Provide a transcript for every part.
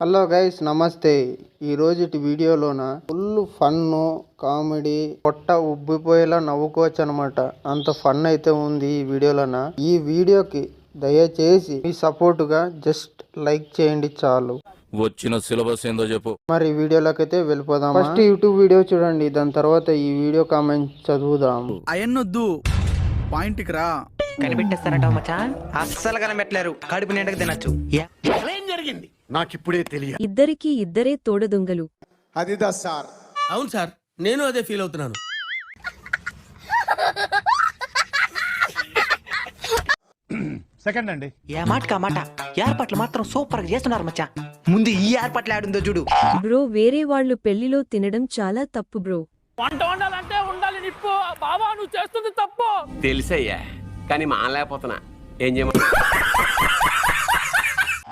Hello guys నమస్తే. ఈ రోజుటి వీడియోలోన ఫుల్ ఫన్ కామెడీ పొట్ట ఉబ్బిపోయేలా నవ్వుకోవచ్చు అనమాట అంత ఫన్ అయితే ఉంది ఈ వీడియోలోన. ఈ వీడియోకి దయచేసి మీ సపోర్ట్గా జస్ట్ లైక్ చేయండి చాలు. వచ్చిన సిలబస్ ఏందో చెప్పు. మరి ఈ వీడియోలోకి అయితే వెళ్ళిపోదాం ఫస్ట్ యూట్యూబ్ వీడియో చూడండి దాని తర్వాత ఈ వీడియో కామెంట్ చదువుదాం. అయన్నొద్దు. పాయింట్కి రా. కనిపెట్టేస్తారంటావు మచ్చా అస్సలు కనిపెట్టలేరు. కడుపు నిండకు తినచ్చు. ఇద్దరికి ఇద్దరే తోడదొంగలు. అవును సార్ నేను అదే ఫీల్ అవుతున్నాను. ఏ మాట కా మాట? ఏర్పాట్లు మాత్రం సూపర్గా చేస్తున్నారు మచ్చా. ముందు ఈ ఏర్పాట్లు ఆడుందో చూడు. బ్రో వేరే వాళ్ళు పెళ్ళిలో తినడం చాలా తప్పు బ్రో. తెలుసయ్యా కానీ మానలేకపోతున్నా. ఏం చేయమ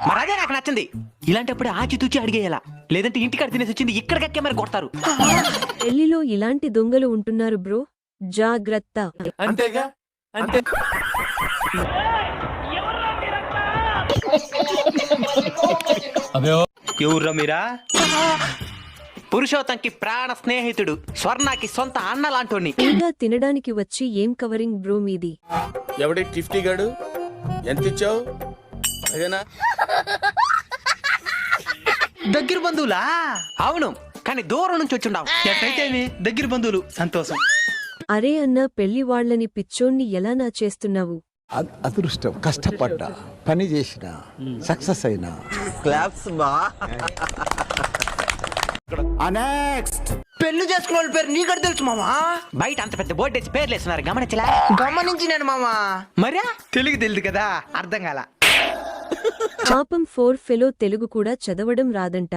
మరి అదే నాకు నచ్చింది. ఇలాంటప్పుడు ఆచితూచి అడిగేయాలా? లేదంటే ఇంటికాడ తినేసి వచ్చింది ఇక్కడ కక్కే మరి కొడతారు. పెళ్ళిలో ఇలాంటి దొంగలు ఉంటున్నారు బ్రో. జాగ్రత్త. అంతేగా? అంతే. ఎవర్రా మీరా? పురుషోత్తంకి ప్రాణ స్నేహితుడు స్వర్ణకి సొంత అన్న లాంటోని ఇంకా తినడానికి వచ్చి ఏం కవరింగ్ బ్రో మీది? ఎవడి టిఫ్టీ గాడు? ఎంత ఇచ్చావు? అదేనా దగ్గర బంధువులా? అవును కానీ దూరం నుంచి వచ్చిండావు. ఎట్లయితే దగ్గర బంధువులు సంతోషం. అరే అన్న పెళ్ళి వాళ్ళని పిచ్చోన్ని ఎలా నా చేస్తున్నావు? అద్- అదృష్టం. కష్టపడ్డా పని చేసిన సక్సెస్ అయినా. పెళ్ళి చేసుకున్న వాళ్ళ పేరు నీకడ తెలుసు మామా బయట అంత పెద్ద బోర్డు వేసి పేర్లు వేస్తున్నారు గమనించలా? గమనించి నేను మామా మరా తెలుగు తెలియదు కదా అర్థం కాల. పాపం ఫోర్ ఫెలో తెలుగు కూడా చదవడం రాదంట.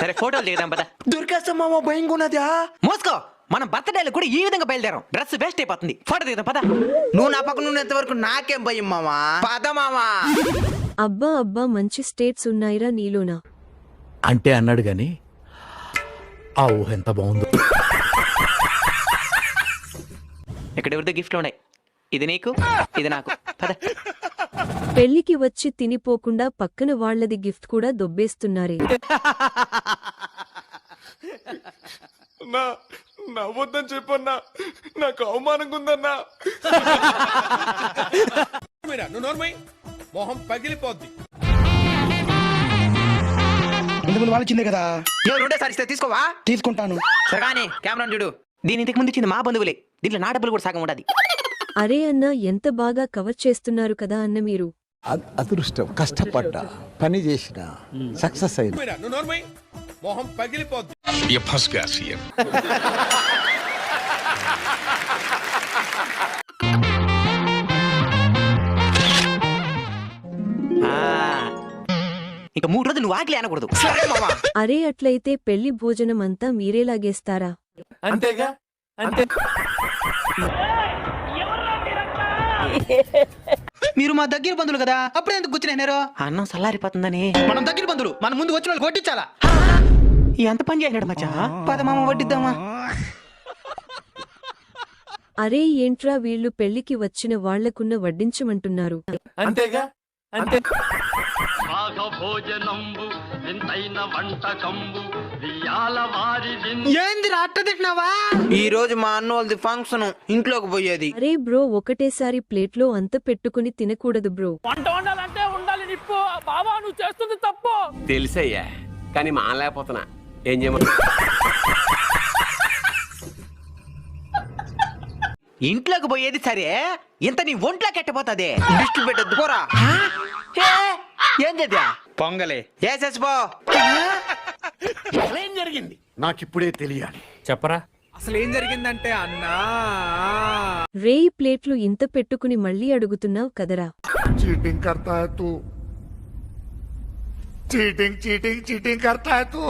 సరే ఫోటోలు దిగదాం పద. దొరికేస్తాం మామ భయంగా ఉన్నదా? మోసుకో. మనం బర్త్డేలు కూడా ఈ విధంగా బయలుదేరాం. డ్రెస్ వేస్ట్ అయిపోతుంది. ఫోటో దిగదాం పద. నువ్వు నా పక్కన ఉన్నంత వరకు నాకేం భయం మామా పద మామా అబ్బా అబ్బా మంచి స్టేట్స్ ఉన్నాయిరా నీలోనా? అంటే అన్నాడు గాని ఆ ఊహ ఎంత బాగుందో. ఇక్కడ ఎవరిదో గిఫ్ట్లు ఉన్నాయి. ఇది నీకు ఇది నాకు. పద. పెళ్ళికి వచ్చి తినిపోకుండా పక్కన వాళ్ళది గిఫ్ట్ కూడా దొబ్బేస్తున్నారే. నా నవ్వొద్దని చెప్పన్నా. నాకు అవమానంగా ఉందన్నా మీరా నువ్వు నోర్మై మొహం పగిలిపోద్ది. ఇంతకుముందు వాళ్ళు ఇచ్చిందే కదా. ఎవరు ఉంటే సార్ ఇస్తే తీసుకోవా? తీసుకుంటాను. సరే కానీ కెమెరా చూడు. దీని ఇంతకు ముందు ఇచ్చింది మా బంధువులే. దీంట్లో నా డబ్బులు కూడా సగం ఉండదు. అరే అన్న ఎంత బాగా కవర్ చేస్తున్నారు కదా అన్న మీరు? అద్- అదృష్టం. కష్టపడ్డా పని చేసిన సక్సెస్ అయినా. మీరా నువ్వు నోర్మై మొహం పగిలిపోద్ది. ఇంకా మూడు రోజులు నువ్వు ఆకలి అనకూడదు. సరే మామా. అరే అట్లయితే పెళ్ళి భోజనం అంతా మీరే లాగేస్తారా? అంతేగా? అంతే. మీరు మా దగ్గర బంధువులు కదా? అప్పుడే ఎందుకు కూర్చున్నారు అన్నం చల్లారిపోతుందని మనం దగ్గర బంధువులు. మన ముందు వచ్చిన వాళ్ళు కొట్టించాలా ఎంత పని చేసినాడు మచ్చా? పద మామ వడ్డిద్దామా? అరే ఏంట్రా వీళ్ళు పెళ్ళికి వచ్చిన వాళ్ళకున్న వడ్డించమంటున్నారు? అంతేగా? అంతే. ఏంది ఈ రోజు మా అన్నోళ్ళది ఫంక్షన్ ఇంట్లోకి పోయేది. అరే బ్రో ఒకటేసారి ప్లేట్లో అంత పెట్టుకుని తినకూడదు బ్రో. తెలుసయ్యా కానీ మానలేకపోతున్నా ఏం చేయమ ఇంట్లోకి పోయేది సరే ఇంత నీ ఒంట్లో కెట్టపోతుంది. దృష్టి పెట్టద్దు పోరా. ఏ, ఏం చేద్దా పొంగలే ఏం జరిగింది నాకిప్పుడే తెలియాలి చెప్పరా అసలు ఏం జరిగిందంటే అన్నా రేయి ప్లేట్లు ఇంత పెట్టుకుని మళ్ళీ అడుగుతున్నావు కదరా చీటింగ్ కర్తా తూ చీటింగ్ చీటింగ్ చీటింగ్ కర్తా తూ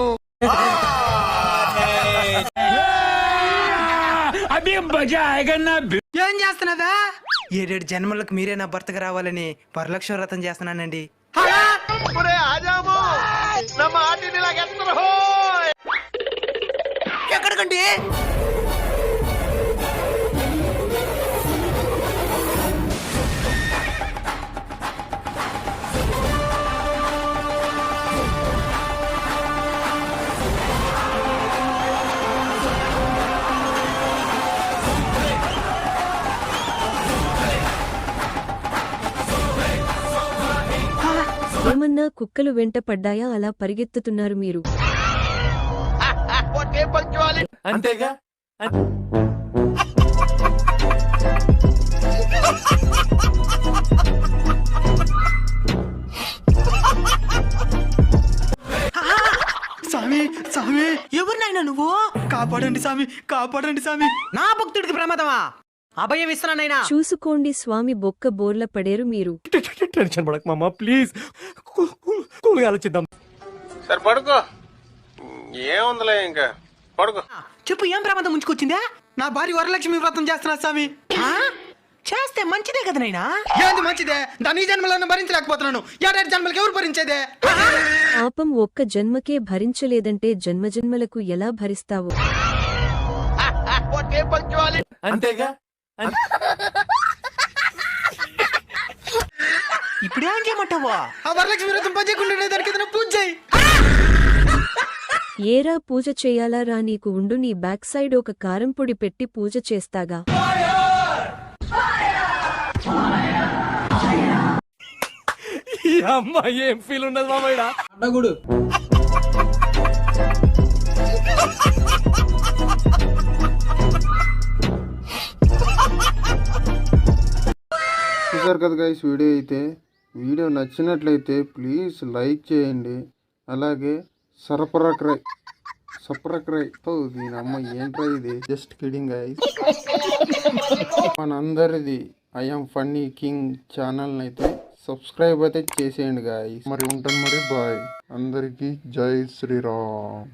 ఏం చేస్తున్నావా ఏడేడు జన్మలకు మీరే నా భర్తగా రావాలని వరలక్ష్మి వ్రతం చేస్తున్నానండి ఎక్కడికండి? ఏమన్నా కుక్కలు వెంట పడ్డాయా? అలా పరిగెత్తుతున్నారు మీరు. అంతేగా? స్వామి స్వామి ఎవరినైనా నువ్వు? కాపాడండి స్వామి కాపాడండి స్వామి నా భక్తుడికి ప్రమాదమా? అభయం ఇస్తున్నానైనా చూసుకోండి స్వామి బొక్క బోర్ల పడేరు మీరు. టెన్షన్ పడక మామ ప్లీజ్. కూల్గా ఆలోచిద్దాం. సరే పడుకో. ఏముందిలే ఇంకా? పడుకో. చెప్పు ఏం ప్రమాదం ముంచుకొచ్చిందా? నా భార్య వరలక్ష్మి వ్రతం చేస్తున్నా స్వామి. ఆ? చేస్తే మంచిదే కదా నైనా? ఏంది మంచిదే? దాని జన్మలను భరించలేకపోతున్నాను. ఏడాది జన్మలకి ఎవరు భరించేదే? పాపం ఒక్క జన్మకే భరించలేదంటే జన్మజన్మలకు ఎలా భరిస్తావో? అంతేగా? ఇప్పుడు ఏం చేయమంటావా? ఆ వరలక్ష్మి వ్రతం పనిచేయకుండా దానికి ఏదైనా పూజ చేయి. ఏరా పూజ చేయాలా రా నీకు ఉండు నీ బ్యాక్ సైడ్ ఒక కారం పొడి పెట్టి పూజ చేస్తాగా. ఈ అమ్మాయి ఏం ఫీల్ ఉండదు మామయ్య చూసారు కదా గైస్ వీడియో అయితే. వీడియో నచ్చినట్లయితే ప్లీజ్ లైక్ చేయండి. అలాగే సరఫరాక్రై సపరక్రై ఓ దీని అమ్మ ఏంట్రా ఇది? జస్ట్ కిడింగ్ గైస్ మనందరిది ఐఎమ్ ఫన్నీ కింగ్ ఛానల్ అయితే సబ్స్క్రైబ్ అయితే చేసేయండి గాయస్ మరి ఉంటాను మరి బాయ్ అందరికీ జై శ్రీరామ్.